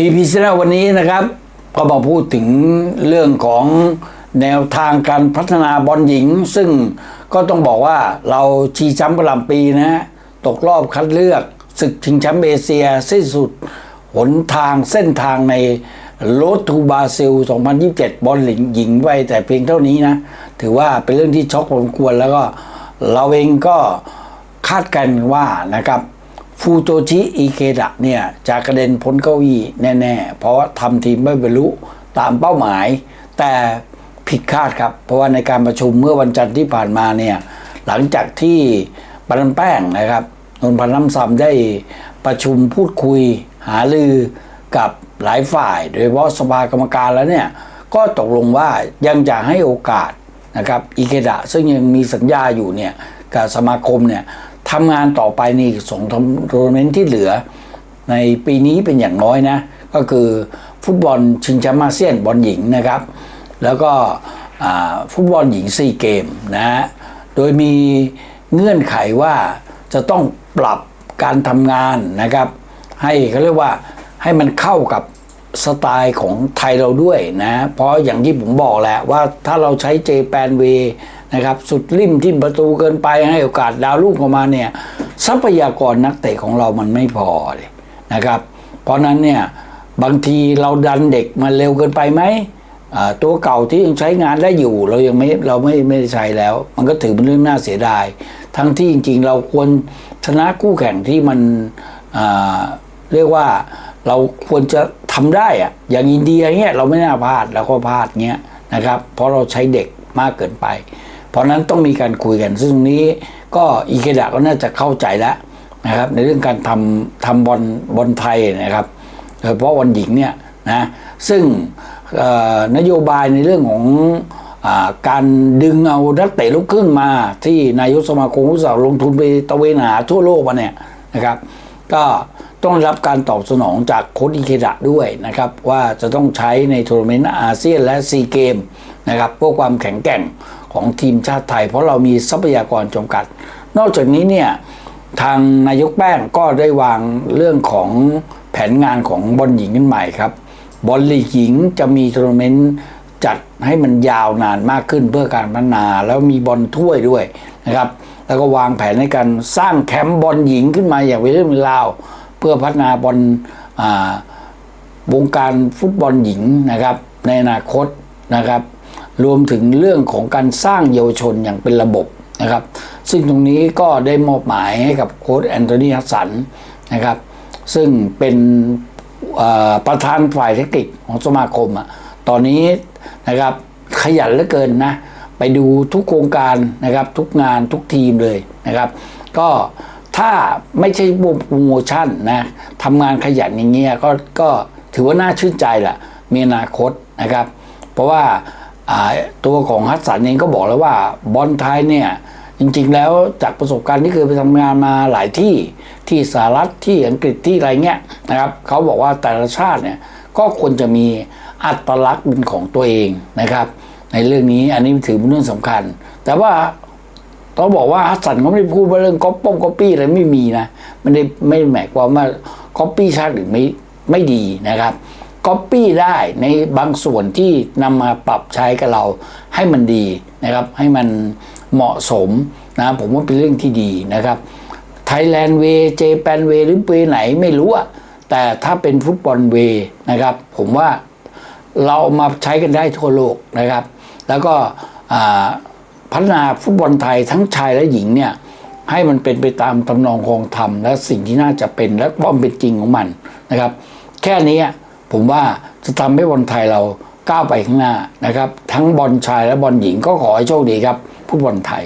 บีพีซีวันนี้นะครับ ก็มาพูดถึงเรื่องของแนวทางการพัฒนาบอลหญิง ซึ่งก็ต้องบอกว่าเราชีแชมป์กระหลำปีนะ ตกรอบคัดเลือกศึกชิงแชมป์เอเชียสิ้นสุดหนทางเส้นทางในโรดทูบาซิล 2027 บอลหญิงหญิงไว้แต่เพียงเท่านี้นะ ถือว่าเป็นเรื่องที่ช็อกพอสมควรแล้วก็เราเองก็คาดกันว่านะครับ ฟูโตชิอิเคดะเนี่ยจะกระเด็นพ้นเก้าอี้แน่ ๆ เพราะว่าทำทีมไม่บรรลุตามเป้าหมาย แต่ผิดคาดครับ เพราะว่าในการประชุมเมื่อวันจันทร์ที่ผ่านมาเนี่ยหลังจากที่ปันแป้งนะครับนนพันธ์น้ำซำได้ประชุมพูดคุยหาลือกับหลายฝ่าย โดยเฉพาะสภากรรมการแล้วเนี่ยก็ตกลงว่ายังจะให้โอกาสนะครับอิเคดะซึ่งยังมีสัญญาอยู่เนี่ยกับสมาคมเนี่ย ทำงานต่อไปนี่ส่งทัวร์นาเมนต์ที่เหลือ ในปีนี้เป็นอย่างน้อยนะ ก็คือฟุตบอลชิงแชมป์อาเซียนบอลหญิงนะครับ แล้วก็ฟุตบอลหญิงซีเกมนะฮะโดยมีเงื่อนไขว่าจะต้องปรับการทำงานนะครับ ให้เขาเรียกว่าให้มันเข้ากับสไตล์ของไทยเราด้วยนะ เพราะอย่างที่ผมบอกแหละว่าถ้าเราใช้เจแปนเว นะครับ สุดริมที่ประตูเกินไปให้โอกาสดาวลูกออกมาเนี่ย ทรัพยากรนักเตะของเรามันไม่พอเลยนะครับ เพราะนั้นเนี่ยบางทีเราดันเด็กมาเร็วเกินไปไหมตัวเก่าที่ยังใช้งานได้อยู่ เรายังไม่เราไม่ไม่ได้ใช้แล้ว มันก็ถือเป็นเรื่องน่าเสียดาย ทั้งที่จริง ๆ เราควรชนะคู่แข่งที่มันเรียกว่าเราควรจะทำได้อะอย่างอินเดียเงี้ยเราไม่น่าพลาดเราก็พลาดเงี้ยนะครับ เพราะเราใช้เด็กมากเกินไป เพราะนั้นต้องมีการคุยกัน ซึ่งนี้ก็อีเคดะก็น่าจะเข้าใจแล้วนะครับ ในเรื่องการทำทำบอลบอลไทยนะครับโดยเฉพาะวันหญิงเนี่ยนะซึ่งนโยบายในเรื่องของอการดึงเอานักเตะลูกครึ่งมา ที่นายกสมาคมอุตสาหลงทุนไปตะเวนหาทั่วโลกมาเนี่ยนะครับ ก็ ต้องรับการตอบสนองจากโค้ชอิเคดะด้วยนะครับ ว่าจะต้องใช้ในทัวร์นาเมนต์อาเซียนและซีเกมนะครับเพื่อความแข็งแกร่งของทีมชาติไทย เพราะเรามีทรัพยากรจำกัด นอกจากนี้เนี่ยทางนายกแป้งก็ได้วางเรื่องของแผนงานของบอลหญิงขึ้นใหม่ครับบอลลีกหญิงจะมีทัวร์นาเมนต์จัดให้มันยาวนานมากขึ้นเพื่อการพัฒนาแล้วมีบอลถ้วยด้วยนะครับ แล้วก็วางแผนในการสร้างแคมป์บอลหญิงขึ้นมาอย่างเป็นเรื่องเป็นราว เพื่อพัฒนาบอลวงการฟุตบอลหญิงนะครับ ในอนาคตนะครับ รวมถึงเรื่องของการสร้างเยาวชนอย่างเป็นระบบนะครับ ซึ่งตรงนี้ก็ได้มอบหมายให้กับโค้ชแอนโทนีฮัสสันนะครับ ซึ่งเป็นประธานฝ่ายเทคนิคของสมาคมอะตอนนี้นะครับขยันเหลือเกินนะ ไปดูทุกโครงการนะครับ ทุกงานทุกทีมเลยนะครับ ก็ ถ้าไม่ใช่โปรโมชั่นนะทำงานขยันอย่างเงี้ยก็ก็ถือว่าน่าชื่นใจแหละมีอนาคตนะครับ เพราะว่าตัวของฮัสสันเองก็บอกแล้วว่าบอลไทยเนี่ยจริงๆแล้วจากประสบการณ์ที่เคยไปทำงานมาหลายที่ที่สหรัฐที่อังกฤษที่อะไรเงี้ยนะครับเขาบอกว่าแต่ละชาติเนี่ยก็ควรจะมีอัตลักษณ์เป็นของตัวเองนะครับ ในเรื่องนี้อันนี้ถือเป็นเรื่องสำคัญ แต่ว่า ต้องบอกว่าฮัสสันเขาไม่ได้พูดว่าเรื่องก๊อปป้งก๊อปปี้อะไรไม่มีนะไม่ได้ไม่ได้หมายความว่าก๊อปปี้ชาติหรือไม่ไม่ดีนะครับก๊อปปี้ได้ในบางส่วนที่นำมาปรับใช้กับเราให้มันดีนะครับ ให้มันเหมาะสมนะผมว่าเป็นเรื่องที่ดีนะครับไทยแลนด์เวเจแปนเวหรือเวไหนไม่รู้อะแต่ถ้าเป็นฟุตบอลเวนะครับ ผมว่าเราเอามาใช้กันได้ทั่วโลกนะครับ แล้วก็อ่า พัฒนาฟุตบอลไทยทั้งชายและหญิงเนี่ยให้มันเป็นไปตามตำนองคองธรรมและสิ่งที่น่าจะเป็นและความเป็นจริงของมันนะครับ แค่นี้ผมว่าจะทำให้บอลไทยเราก้าวไปข้างหน้านะครับ ทั้งบอลชายและบอลหญิงก็ขอให้โชคดีครับฟุตบอลไทย